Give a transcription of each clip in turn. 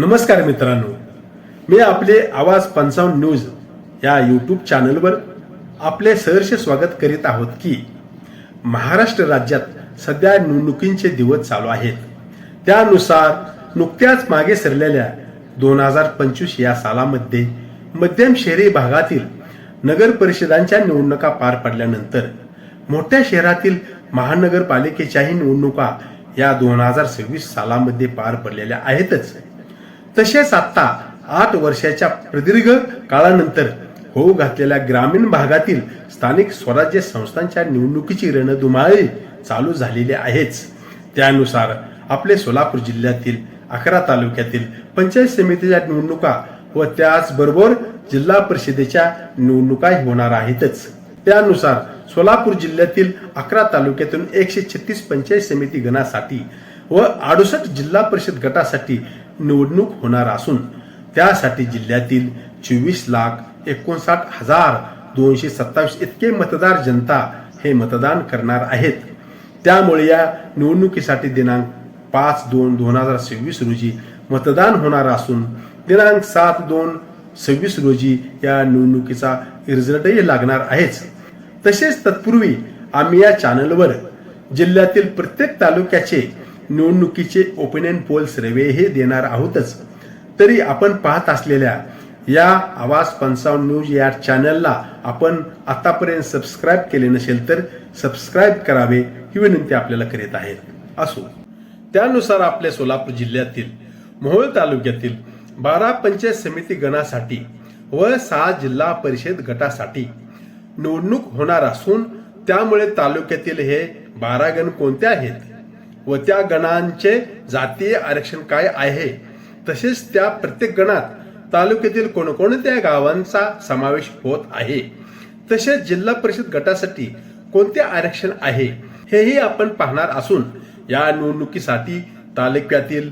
नमस्कार मित्रांनो. मी आपले आवाज पंचावन्न न्यूज या यूट्यूब चॅनलवर आपले सहर्ष स्वागत करीत आहोत की महाराष्ट्र राज्यात सध्या निवडणुकींचे दिवस चालू आहेत. त्यानुसार नुकत्याच मागे सरलेल्या दोन हजार पंचवीस या सालामध्ये मध्यम शहरी भागातील नगर परिषदांच्या निवडणुका पार पडल्यानंतर मोठ्या शहरातील महानगरपालिकेच्याही निवडणुका या दोन हजार सव्वीस सालामध्ये पार पडलेल्या आहेतच. तसेच आता आठ वर्षाच्या प्रदीर्घ काळानंतर होऊ घातलेल्या ग्रामीण भागातील स्थानिक स्वराज्य संस्थांच्या निवडणुकीची रणधुमाळी चालू झालेली आहेच. त्यानुसार आपले सोलापूर जिल्ह्यातील अकरा तालुक्यातील पंचायत समितीच्या निवडणुका व त्याचबरोबर जिल्हा परिषदेच्या निवडणुका होणार आहेतच. त्यानुसार सोलापूर जिल्ह्यातील अकरा तालुक्यातून एकशे छत्तीस पंचायत समिती गणासाठी व अडुसष्ट जिल्हा परिषद गटासाठी निवडणूक होणार असून त्यासाठी जिल्ह्यातील चोवीस लाख एकोणसाठ हजार दोनशे सत्तावीस इतके मतदार जनता हे मतदान करणार आहेत. त्यामुळे या निवडणुकीसाठी दिनांक पाच दोन दोन हजार सव्वीस रोजी मतदान होणार असून दिनांक सात दोन सव्वीस रोजी या निवडणुकीचा रिझल्टही लागणार आहेच. तसेच तत्पूर्वी आम्ही या चॅनलवर जिल्ह्यातील प्रत्येक तालुक्याचे निवडणुकीचे ओपिनियन पोल रेवे हे देणार आहोतच. तरी आपण पाहत असलेल्या या आवाज पंचावन्न न्यूज या चॅनलला आपण आतापर्यंत सबस्क्राईब केले नसेल तर सबस्क्राईब करावे ही विनंती आपल्याला करीत आहेत. असो. त्यानुसार आपल्या सोलापूर जिल्ह्यातील मोहोळ तालुक्यातील बारा पंचायत समिती गणासाठी व सहा जिल्हा परिषद गटासाठी निवडणूक होणार असून त्यामुळे तालुक्यातील हे बारा गण कोणते आहेत? व त्या गणांचे जातीय आरक्षण काय आहे? तसेच त्या प्रत्येक गणात तालुक्यातील कोणकोणत्या गावांचा समावेश होत आहे? तसेच जिल्हा परिषद गटासाठी कोणते आरक्षण आहे? हेही आपण पाहणार असून या निवडणुकीसाठी तालुक्यातील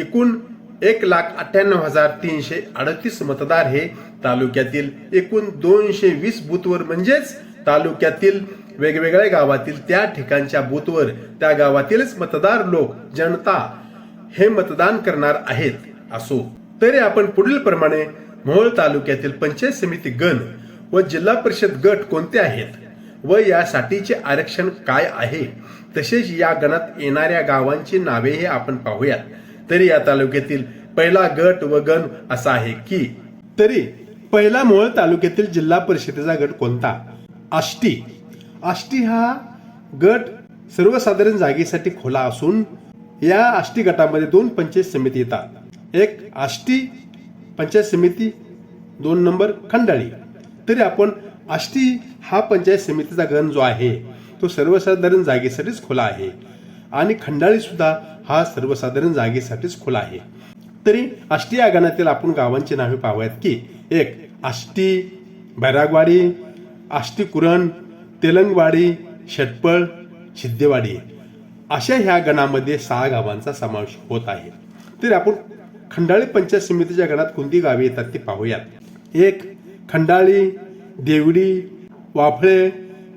एकूण एक लाख अठ्ठ्याण्णव हजार तीनशे अडतीस मतदार हे तालुक्यातील एकूण दोनशे वीस बूथवर म्हणजेच तालुक्यातील वेगवेगळ्या गावातील त्या ठिकाणच्या बूथवर त्या गावातीलच मतदार लोक जनता हे मतदान करणार आहेत असो. तरी आपण पुढील प्रमाणे मोहोळ तालुक्यातील पंचायत समिती गण व जिल्हा परिषद गट कोणते आहेत व यासाठीचे आरक्षण काय आहे? तसेच या गणात येणाऱ्या गावांची नावे हे आपण पाहूयात. तरी या तालुक्यातील पहिला गट व गण असा आहे की तरी पहिला मोहोळ तालुक्यातील जिल्हा परिषदेचा गट कोणता? आष्टी. आष्टी हा गट सर्वसाधारण जागेसाठी खुला असून या आष्टी गटामध्ये दोन पंचायत समिती येतात. एक आष्टी पंचायत समिती दोन नंबर खंडाळी. तरी आपण आष्टी हा पंचायत समितीचा गण जो आहे तो सर्वसाधारण जागेसाठीच खुला आहे. आणि खंडाळी सुद्धा हा सर्वसाधारण जागेसाठीच खुला आहे. तरी आष्टी या गणातील आपण गावांची नावे पाहूयात की एक आष्टी बैरागवाडी आष्टी कुरण तेलंगवाडी शेटपळ सिद्धेवाडी अशा ह्या गणामध्ये सहा गावांचा समावेश होत आहे. तरी आपण खंडाळी पंचायत समितीच्या गणात कोणती गावे येतात ते पाहूयात. एक खंडाळी देवडी वाफळे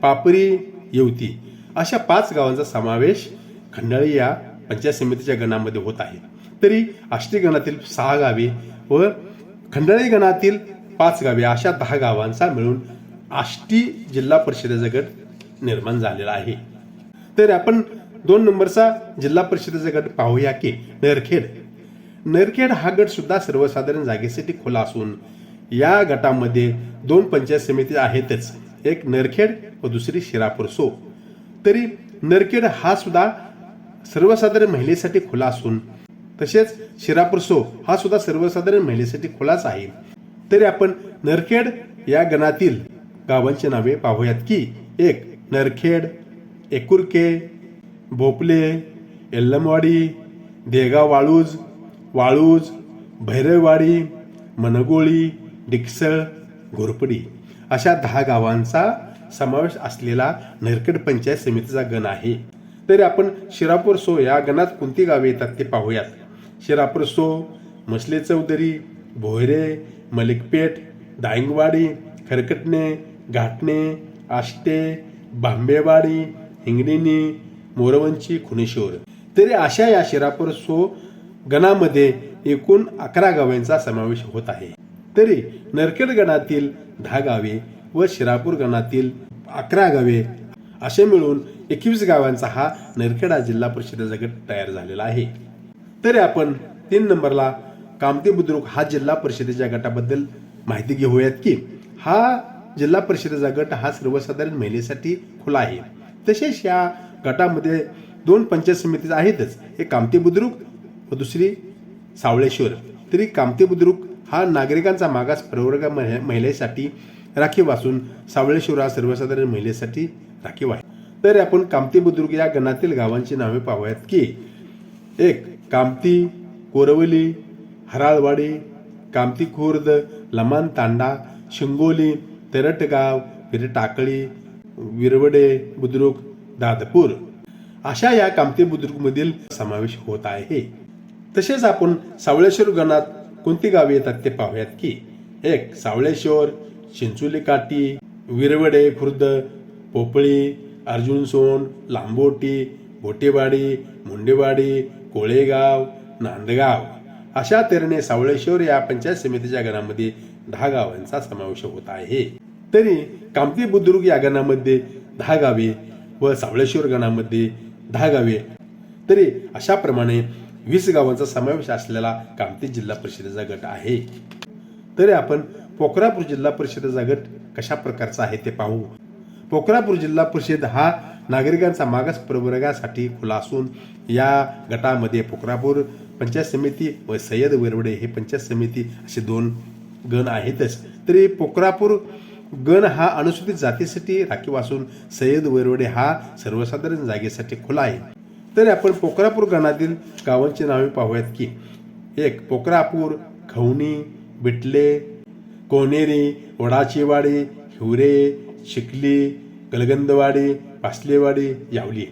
पापरी येवती अशा पाच गावांचा समावेश खंडाळी या पंचायत समितीच्या गणामध्ये होत आहे. तरी आष्टी गणातील सहा गावे व खंडाळी गणातील पाच गावे अशा दहा गावांचा मिळून आष्टी जिल्हा परिषदेचा गट निर्माण झालेला आहे. तर आपण दोन नंबरचा जिल्हा परिषदेचा गट पाहूया की नरखेड. नरखेड हा गट सुद्धा सर्वसाधारण जागेसाठी खुला असून या गटामध्ये दोन पंचायत समिती आहेतच. एक नरखेड व दुसरी शिरापूर सो. तरी नरखेड हा सुद्धा सर्वसाधारण महिलेसाठी खुला असून तसेच शिरापूर सो हा सुद्धा सर्वसाधारण महिलेसाठी खुलाच आहे. तरी आपण नरखेड या गणातील गावांची नावे पाहूयात की एक नरखेड एकुरके भोपले एल्लमवाडी देगाव वाळूज वाळूज भैरववाडी मनगोळी डिकसळ घोरपडी अशा दहा गावांचा समावेश असलेला नरखेड पंचायत समितीचा गण आहे. तरी आपण शिरापूर सो या गणात कोणती गावे येतात ते पाहूयात. शिरापूर सो मसले चौधरी भोयरे मलिकपेठ दायंगवाडी खरकटणे घाटणे आष्टे बांबेवाडी हिंगणिनी मोरवंची खुणेश्वर. तरी अशा या शिरापूर सो गणामध्ये एकूण अकरा गावांचा समावेश होत आहे. तरी नरखेड गणातील दहा गावे व शिरापूर गणातील अकरा गावे असे मिळून एकवीस गावांचा हा नरखेडा जिल्हा परिषदेचा गट तयार झालेला आहे. तरी आपण तीन नंबरला कामती बुद्रुक हा जिल्हा परिषदेच्या गटाबद्दल माहिती घेऊयात की हा जिल्हा परिषदेचा गट हा सर्वसाधारण महिलेसाठी खुला आहे. तसेच या गटामध्ये दोन पंचायत समिती आहेतच. एक कामती बुद्रुक व दुसरी सावळेश्वर. तरी कामती बुद्रुक हा नागरिकांचा मागास प्रवर्ग महि- महिलेसाठी राखीव असून सावळेश्वर हा सर्वसाधारण महिलेसाठी राखीव आहे. तर आपण कामती बुद्रुक या गणातील गावांची नावे पाहूयात की एक कामती कोरवली हराळवाडी कामती खुर्द लमान तांडा शिंगोली तेरटगाव टाकळी विरवडे बुद्रुक दादपूर. अशा या कामती बुद्रुकमधील समावेश होत आहे. तसेच आपण सावळेश्वर गणात कोणती गावे येतात ते पाहूयात की एक सावळेश्वर चिंचोली काठी विरवडे खुर्द पोपळी अर्जुन सोन लांबोटी बोटेवाडी मुंडेवाडी कोळेगाव नांदगाव. अशा तऱ्हेने सावळेश्वर या पंचायत समितीच्या गणामध्ये दहा गावांचा समावेश होत आहे. तरी कामती बुद्रुक या गणामध्ये दहा गावे व सावळेश्वर गणामध्ये दहा गावे. तरी अशा प्रमाणे वीस गावांचा समावेश असलेला कामती जिल्हा परिषदेचा गट आहे. तरी आपण पोखरापूर जिल्हा परिषदेचा गट कशा प्रकारचा आहे ते पाहू. पोखरापूर जिल्हा परिषद हा नागरिकांचा मागास प्रवर्गासाठी खुला असून या गटामध्ये पोखरापूर पंचायत समिती व सय्यद वेरवडे हे पंचायत समिती असे दोन गण आहेतच. तरी पोखरापूर गण हा अनुसूचित जातीसाठी राखीव असून सय्यद वैरवडे हा सर्वसाधारण जागेसाठी खुला आहे. तरी आपण पोखरापूर गणातील गावांची नावे पाहूयात की एक पोखरापूर खवणी बिटले कोनेरी वडाचीवाडी हिवरे शिकली गलगंदवाडी पासलेवाडी यावली.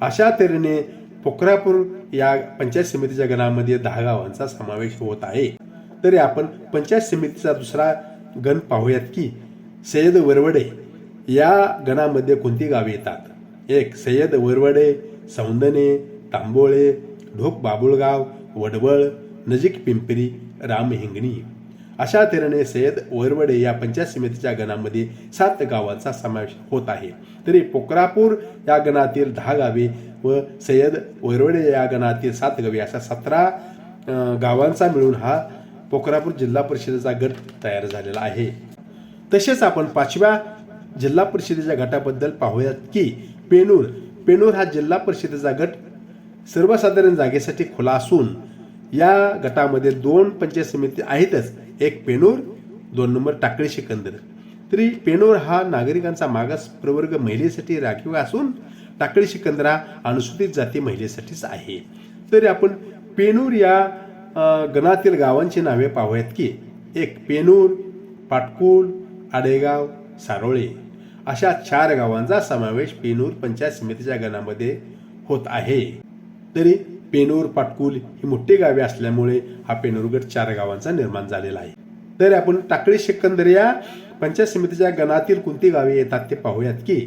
अशा तऱ्हेने पोखरापूर या पंचायत समितीच्या गणामध्ये दहा गावांचा समावेश होत आहे. तरी आपण पंचायत समितीचा दुसरा गण पाहूयात की सय्यद वरवडे या गणामध्ये कोणती गावे येतात? एक सय्यद वरवडे सौंदने तांबोळे ढोक बाबुळगाव वडवळ नजीक पिंपरी रामहिंगणी. अशा तऱ्हेने सय्यद वरवडे या पंचायत समितीच्या गणामध्ये सात गावांचा समावेश होत आहे. तरी पोखरापूर या गणातील दहा गावे व सय्यद वरवडे या गणातील सात गावे अशा सतरा गावांचा मिळून हा पोखरापूर जिल्हा परिषदेचा गट तयार झालेला आहे. तसेच आपण पाचव्या जिल्हा परिषदेच्या गटाबद्दल पाहूयात की पेनूर पेनूर हा जिल्हा परिषदेचा गट सर्वसाधारण जागेसाठी खुला असून या गटामध्ये दोन पंचायत समिती आहेतच. एक पेनूर दोन नंबर टाकळी सिकंदर. तरी पेनूर हा नागरिकांचा मागास प्रवर्ग महिलेसाठी राखीव असून टाकळी सिकंदर हा अनुसूचित जाती महिलेसाठीच आहे. तरी आपण पेनूर या गणातील गावांची नावे पाहूयात की एक पेनूर पाटकुल आडेगाव सारोळे अशा चार गावांचा समावेश पेनूर पंचायत समितीच्या गणामध्ये होत आहे. तरी पेनूर पाटकुल ही मोठी गावे असल्यामुळे हा पेनूर गट चार गावांचा निर्माण झालेला आहे. तर आपण टाकळी सिकंदर या पंचायत समितीच्या गणातील कोणती गावे येतात ते पाहूयात की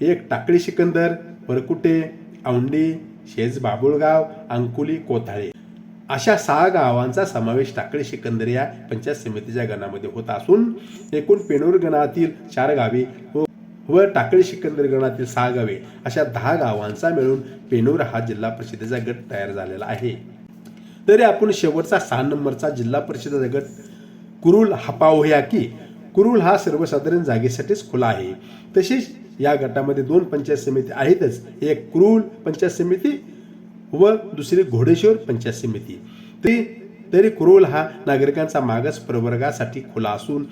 एक टाकळी सिकंदर वरकुटे औंडी शेज बाबुळगाव अंकुली कोथाळे. अशा सहा गावांचा समावेश टाकळी सिकंदर या पंचायत समितीच्या गणामध्ये होत असून एकूण पेनूर गणातील चार गावे व व टाकळी सिकंदर गणातील सहा गावे अशा दहा गावांचा मिळून पेनूर हा जिल्हा परिषदेचा गट तयार झालेला आहे. तरी आपण शेवटचा सहा नंबरचा जिल्हा परिषदेचा गट कुरुल हा की कुरुल हा सर्वसाधारण जागेसाठीच खुला आहे. तसेच या गटामध्ये दोन पंचायत समिती आहेतच. एक कुरुल पंचायत समिती व दुसरी घोडेश्वर पंचायत समिती. तरी तरी कुरुल हा नागरिकांचा मागास प्रवर्गासाठी खुला असून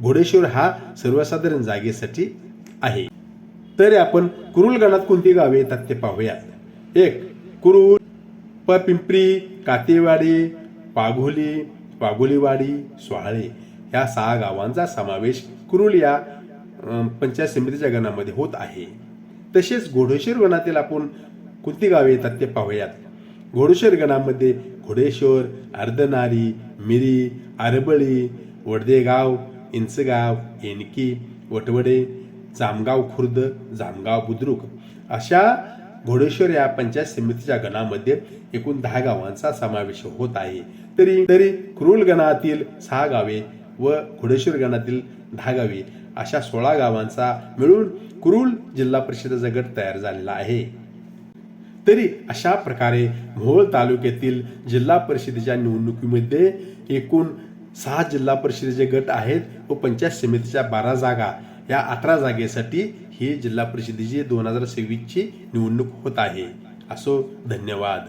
घोडेश्वर हा सर्वसाधारण जागेसाठी आहे. तरी आपण कुरुल गणात कोणती गावे येतात ते पाहूयात एक कुरुल प पिंपरी कातेवाडी पाघोली पाघोलीवाडी स्वाळे या सहा गावांचा समावेश कुरुल या पंचायत समितीच्या गणामध्ये होत आहे. तसेच घोडेश्वर गणातील आपण कोणती गावे येतात ते पाहूयात. घोडेश्वर गणामध्ये घोडेश्वर अर्धनारी मिरी आरबळी वडदेगाव इंचगाव येनकी वटवडे जामगाव खुर्द जामगाव बुद्रुक अशा घोडेश्वर या पंचायत समितीच्या गणामध्ये एकूण दहा गावांचा समावेश होत आहे. तरी तरी क्रूल गणातील सहा गावे व घोडेश्वर गणातील दहा गावे अशा सोळा गावांचा मिळून कुरुल जिल्हा परिषदेचा गट तयार झालेला आहे. तरी अशा प्रकारे मोहोळ तालुक्यातील जिल्हा परिषदेच्या निवडणुकीमध्ये एकूण सहा जिल्हा परिषदेचे गट आहेत व पंचायत समितीच्या बारा जागा या अठरा जागेसाठी ही जिल्हा परिषदेची दोन हजार सव्वीसची निवडणूक होत आहे. असो धन्यवाद.